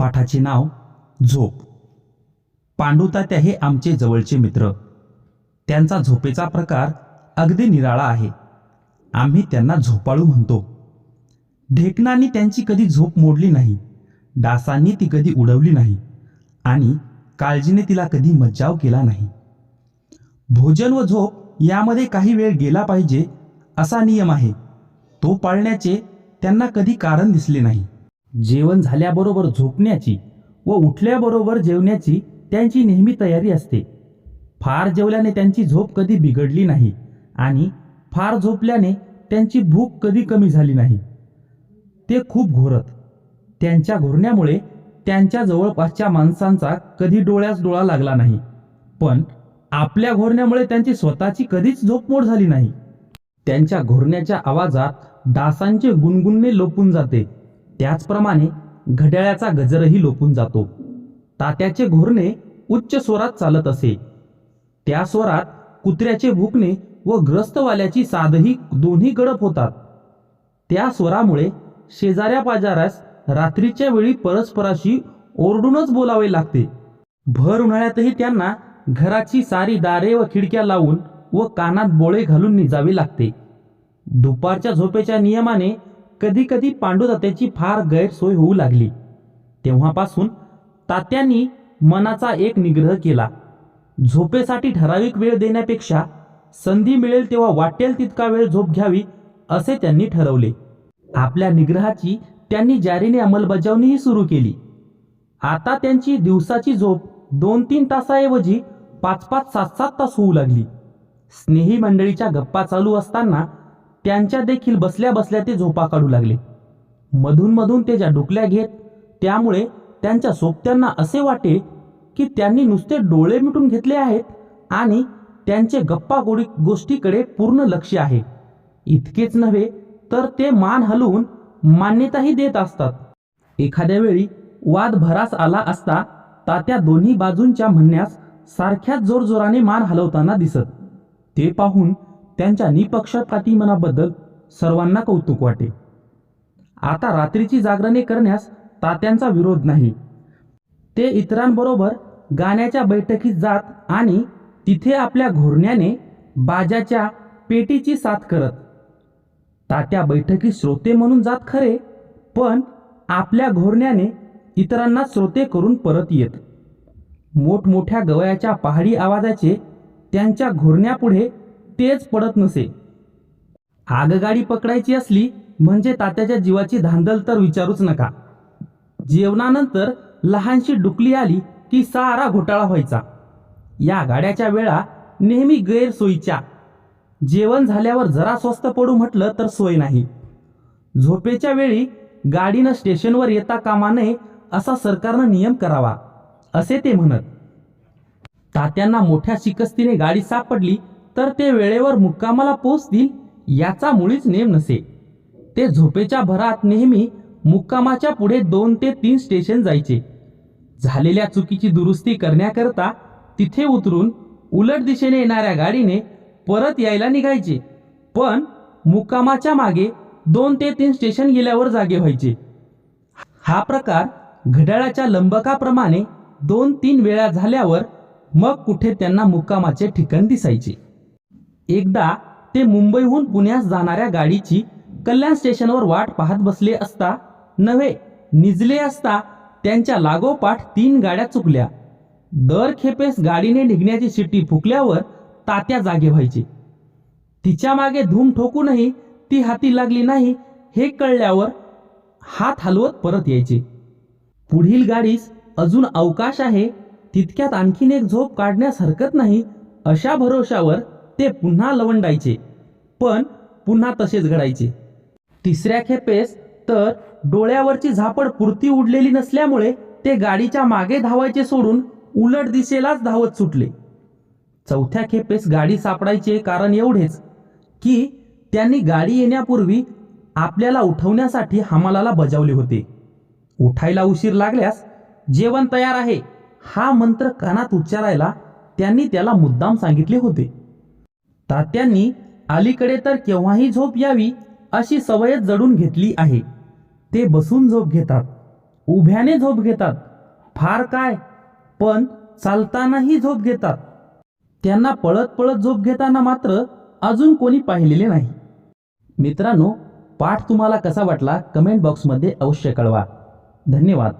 पाठाचे नाव झोप. पांडुतात्या हे आमचे जवळचे मित्र. त्यांचा झोपेचा प्रकार अगदी निराळा आहे. आम्ही त्यांना झोपाळू म्हणतो. ढेकणांनी त्यांची कधी झोप मोडली नाही डासांनी ती कधी उडवली नाही आणि काळजीने तिला कधी मज्जाव केला नाही. भोजन व झोप यामध्ये काही वेळ गेला पाहिजे असा नियम आहे. तो पाळण्याचे त्यांना कधी कारण दिसले नाही. जेवण झाल्याबरोबर झोपण्याची व उठल्याबरोबर जेवण्याची त्यांची नेहमी तयारी असते. फार जेवल्याने त्यांची झोप कधी बिघडली नाही आणि फार झोपल्याने त्यांची भूक कधी कमी झाली नाही. ते खूप घोरत. त्यांच्या घोरण्यामुळे त्यांच्या जवळपासच्या माणसांचा कधी डोळ्यास डोळा लागला नाही. पण आपल्या घोरण्यामुळे त्यांची स्वतःची कधीच झोपमोड झाली नाही. त्यांच्या घोरण्याच्या आवाजात डासांचे गुणगुणणे लोपून जाते. त्याचप्रमाणे घड्याळाचा गजरही लोपून जातो. तात्याचे घोरणे उच्च स्वरात चालत असे. त्या स्वरात कुत्र्याचे भुकणे व ग्रस्तवाल्याची साधही दोन्ही गडप होतात. त्या स्वरामुळे शेजाऱ्या पाजाऱ्यास रात्रीच्या वेळी परस्पराशी ओरडूनच बोलावे लागते. भर उन्हाळ्यातही त्यांना घराची सारी दारे व खिडक्या लावून व कानात बोळे घालून निजावे लागते. दुपारच्या झोपेच्या नियमाने कधी कधी पांडुतात्याची फार गैरसोय होऊ लागली. तेव्हापासून तात्यांनी मनाचा एक निग्रह केला. झोपेसाठी ठराविक वेळ देण्यापेक्षा संधी मिळेल तेव्हा वाटेल तितका वेळ झोप घ्यावी असे त्यांनी ठरवले. आपल्या निग्रहाची त्यांनी जारीने अंमलबजावणीही सुरू केली. आता त्यांची दिवसाची झोप दोन तीन तासाऐवजी पाच पाच सात सात तास होऊ लागली. स्नेही मंडळीच्या गप्पा चालू असताना त्यांच्या देखील बसल्या बसल्या ते झोपा काढू लागले. मधून मधून ते ज्या डुकल्या घेत त्यामुळे त्यांच्या सोबत्यांना असे वाटे की त्यांनी नुसते डोळे मिटून घेतले आहेत आणि त्यांचे गप्पा गोडी गोष्टीकडे पूर्ण लक्ष आहे. इतकेच नव्हे तर ते मान हलवून मान्यताही देत असतात. एखाद्या वेळी वाद भरास आला असता तात्या दोन्ही बाजूंच्या म्हणण्यास सारख्याच जोरजोराने मान हलवताना दिसत. ते पाहून त्यांच्या निपक्षपाती मनाबद्दल सर्वांना कौतुक वाटे. आता रात्रीची जागरणे करण्यास तात्यांचा विरोध नाही. ते इतरांबरोबर गाण्याच्या बैठकीत जात आणि तिथे आपल्या घोरण्याने बाजाच्या पेटीची साथ करत. तात्या बैठकीत श्रोते म्हणून जात खरे पण आपल्या घोरण्याने इतरांना श्रोते करून परत येत. मोठमोठ्या गवयाच्या पहाडी आवाजाचे त्यांच्या घोरण्यापुढे तेच पडत नसे. आगगाडी पकडायची असली म्हणजे तात्याच्या जीवाची धांदल तर विचारूच नका. जेवणानंतर लहानशी डुकली आली की सारा घोटाळा व्हायचा. या गाड्याच्या वेळा नेहमी गैरसोयीच्या. जेवण झाल्यावर जरा स्वस्त पडू म्हटलं तर सोय नाही. झोपेच्या वेळी गाडीनं स्टेशनवर येता कामा नये असा सरकारनं नियम करावा असे ते म्हणत. तात्यांना मोठ्या शिकस्तीने गाडी सापडली तर ते वेळेवर मुक्कामाला पोचतील याचा मुळीच नेम नसे. ते झोपेच्या भरात नेहमी मुक्कामाच्या पुढे दोन ते तीन स्टेशन जायचे. झालेल्या चुकीची दुरुस्ती करण्याकरता तिथे उतरून उलट दिशेने येणाऱ्या गाडीने परत यायला निघायचे. पण मुक्कामाच्या मागे दोन ते तीन स्टेशन गेल्यावर जागे व्हायचे. हा प्रकार घड्याळाच्या लंबकाप्रमाणे दोन तीन वेळा झाल्यावर मग कुठे त्यांना मुक्कामाचे ठिकाण दिसायचे. एकदा ते मुंबईहून पुण्यास जाणाऱ्या गाडीची कल्याण स्टेशनवर वाट पाहत बसले असता नव्हे निजले असता त्यांच्या लागोपाठ तीन गाड्या चुकल्या. दर खेपेस गाडीने निघण्याची शिट्टी फुकल्यावर तात्या जागे व्हायचे. तिच्यामागे धूम ठोकूनही ती हाती लागली नाही हे कळल्यावर हात हलवत परत यायचे. पुढील गाडीस अजून अवकाश आहे तितक्यात आणखीन एक झोप काढण्यास हरकत नाही अशा भरोशावर ते पुन्हा लवंडायचे पण पुन्हा तसेच घडायचे. तिसऱ्या खेपेस तर डोळ्यावरची झापड पुरती उडलेली नसल्यामुळे ते गाडीच्या मागे धावायचे सोडून उलट दिशेलाच धावत सुटले. चौथ्या खेपेस गाडी सापडायचे कारण एवढेच की त्यांनी गाडी येण्यापूर्वी आपल्याला उठवण्यासाठी हमालाला बजावले होते. उठायला उशीर लागल्यास जेवण तयार आहे हा मंत्र कानात उच्चारायला त्यांनी त्याला मुद्दाम सांगितले होते. तात्यांनी अलीकडे तर केव्हाही झोप यावी अशी सवयच जडून घेतली आहे. ते बसून झोप घेतात उभ्याने झोप घेतात फार काय पण चालतानाही झोप घेतात. त्यांना पळत पळत झोप घेताना मात्र अजून कोणी पाहिलेले नाही. मित्रांनो पाठ तुम्हाला कसा वाटला कमेंट बॉक्समध्ये अवश्य कळवा. धन्यवाद.